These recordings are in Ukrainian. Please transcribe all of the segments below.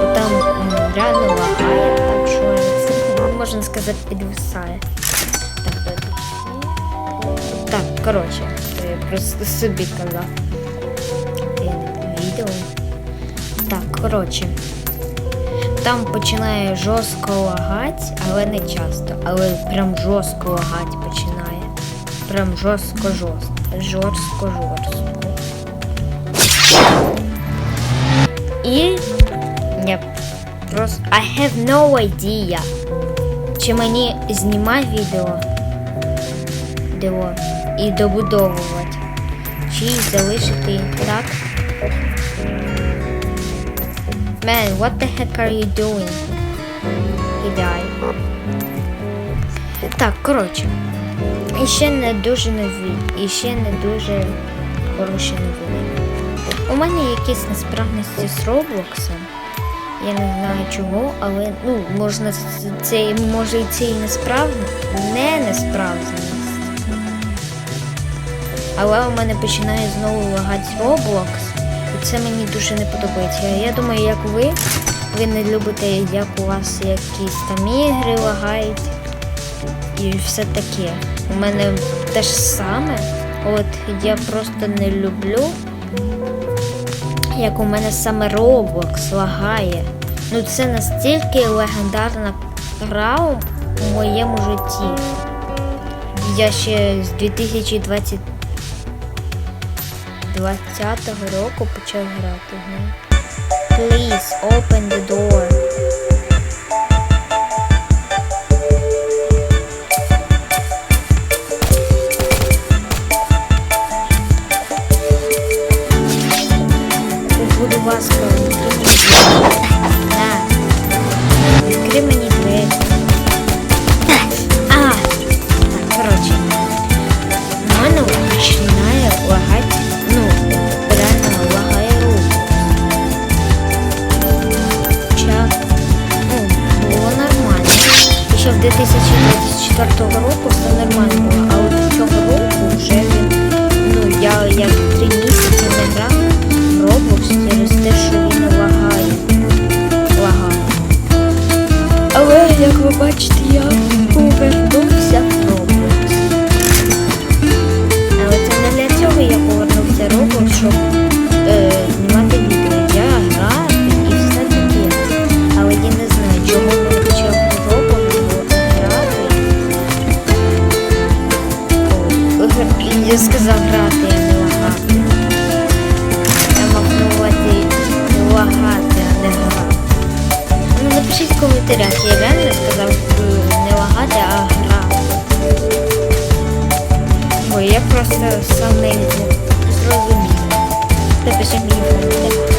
Бо там реально лагає, так що це, можна сказати, підвисає. Так, так. Коротше, я просто собі казав. Відео. Так, коротше. Там починає жорстко лагати, але не часто. Але прям жорстко лагати починає. Прям жорстко-жорстко. Жорстко-жорстко. І я просто I have no idea. Чи мені знімати відео відео і добудовувати, чи залишити так. Man, what the heck are you doing? He died. Так, коротше. І ще не дуже нові, і ще не дуже хороші новини. У мене якісь несправності з Роблоксом. Я не знаю чого, але ну, можна це може і це і несправно, не несправжність. Але у мене починає знову лагати Roblox, і це мені дуже не подобається. Я думаю, як ви, ви не любите, як у вас якісь там ігри лагають і все таке. У мене те ж саме. От я просто не люблю, як у мене саме Roblox лагає. Ну це настільки легендарна гра у моєму житті. Я ще з 2020 року почав грати. Please open the door. коментарях Євген е, не сказав не лагати, а грати. Бо я просто сам не зрозумів. Напиши мені в коментарях.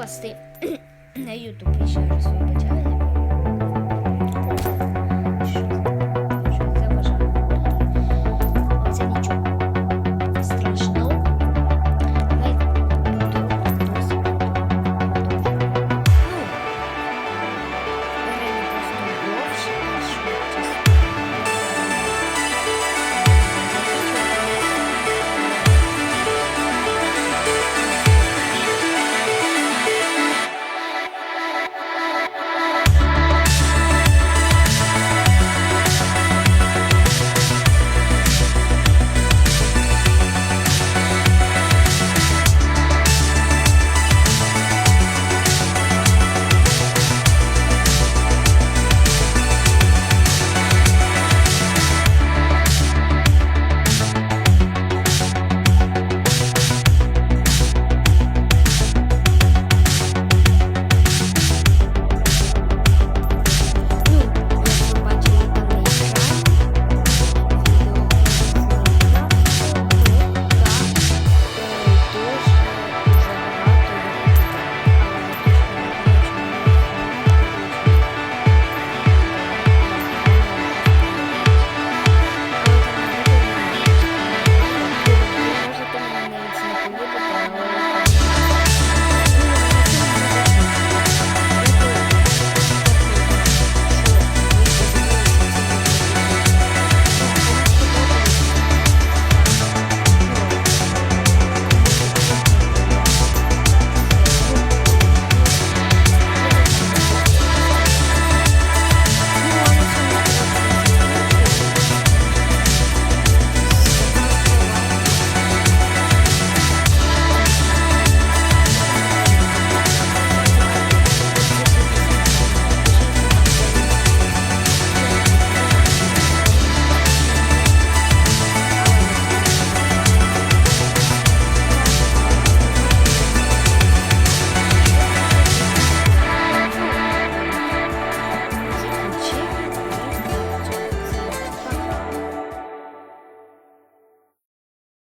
Викласти на я ще раз вибачаю.